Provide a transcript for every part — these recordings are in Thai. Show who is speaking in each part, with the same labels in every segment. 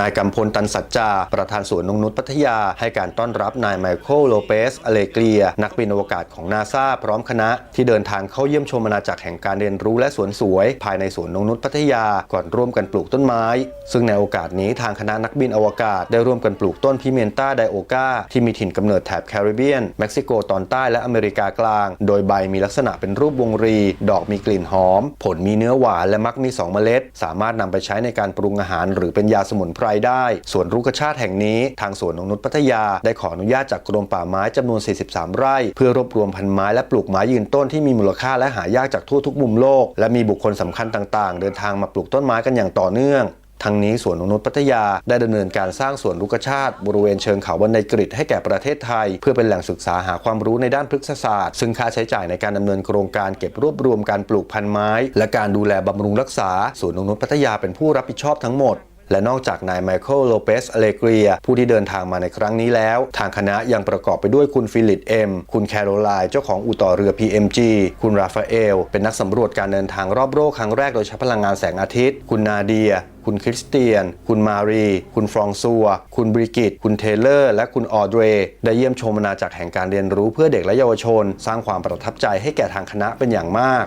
Speaker 1: นายกำพลตันสัจจา ประธานสวนนงนุษย์พัทยา ให้การต้อนรับนายไมเคิลโลเปสอเลเกลีย นักบินอวกาศของนาซาพร้อมคณะ ที่เดินทางเข้าเยี่ยมชมอาณาจักรแห่งการเรียนรู้และสวนสวย ภายในสวนนงนุษย์พัทยา ก่อนร่วมกันปลูกต้นไม้ ซึ่งในโอกาสนี้ทางคณะนักบินอวกาศได้ร่วมกันปลูกต้นพิเมนตาไดโอกาที่มีถิ่นกำเนิดแถบแคริบเบียน เม็กซิโกตอนใต้และอเมริกากลาง โดยใบมีลักษณะเป็นรูปวงรี ดอกมีกลิ่นหอม ผลมีเนื้อหวานและมักมี2เมล็ด สามารถนำไปใช้ในการปรุงอาหารหรือเป็นยาสมุนไพรได้ส่วนรุกชาติแห่งนี้ ทางสวนนงนุษย์พัทยา ได้ขออนุญาตจากกรมป่าไม้จำนวน 43 ไร่ เพื่อรวบรวมพันไม้และปลูกไม้ยืนต้นที่มีมูลค่าและหายากจากทั่วทุกมุมโลก และมีบุคคลสำคัญต่างๆ เดินทางมาปลูกต้นไม้กันอย่างต่อเนื่องทั้งนี้สวนนงนุษพัทยาได้ดำเนินการสร้างสวนรุกชาติ บริเวณเชิงเขาบันไดกริดให้แก่ประเทศไทย เพื่อเป็นแหล่งศึกษาหาความรู้ในด้านพฤกษศาสตร์ ซึ่งค่าใช้จ่ายในการดำเนินโครงการเก็บรวบรวมการปลูกพันไม้ และการดูแลบำรุงรักษาสวนนงนุษพัทยาเป็นผู้รับผิดชอบทั้งหมด และนอกจากนายไมเคิลโลเปสอเลเกรียผู้ที่เดินทางมาในครั้งนี้แล้ว ทางคณะยังประกอบไปด้วยคุณฟิลิปเอ็มคุณแคโรไลน์เจ้าของอู่ต่อเรือ PMG คุณราฟาเอล เป็นนักสำรวจการเดินทางรอบโลกครั้งแรกโดยใช้พลังงานแสงอาทิตย์ คุณนาเดียคุณคริสเตียน คุณมารี คุณฟรองซัว คุณบริกิต คุณเทเลอร์ และคุณออเดร ได้เยี่ยมชมอาณากแห่งการเรียนรู้เพื่อเด็กและเยาวชน สร้างความประทับใจให้แก่ทางคณะเป็นอย่างมาก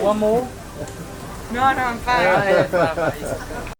Speaker 2: One more.
Speaker 3: No, no, I'm fine.
Speaker 2: Yeah, yeah, fine, fine.